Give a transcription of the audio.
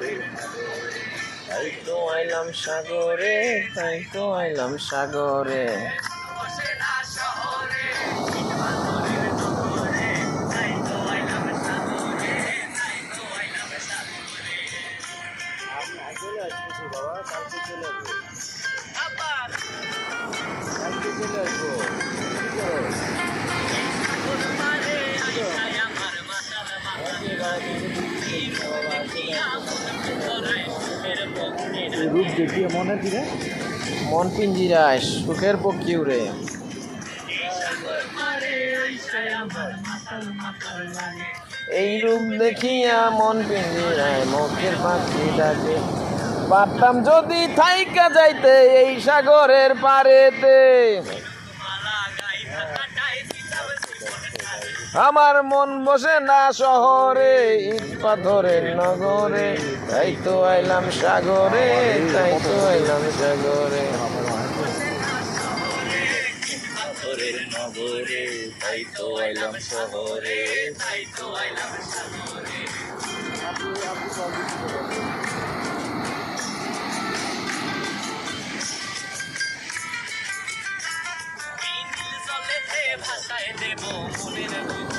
তাই তো আইলাম সাগরে তাই তো আইলাম সাগরে। বাবা কালকে চলে রূপ দেখিয়ে মনে সুখের পক্ষী এই রূপ দেখিয়া মন পিঞ্জিরায় মুখের পাখি ডাকে। পারতাম যদি থাইকা যাইতে এই সাগরের পারেতে আমার মন বসে না শহরে, ইট পাথরের নগরে। তাই তো আইলাম সাগরে, তাই তো আইলাম সাগরে। নগরে, তাই তো আইলাম শহরে, তাই তো ভাষায় দেব মনের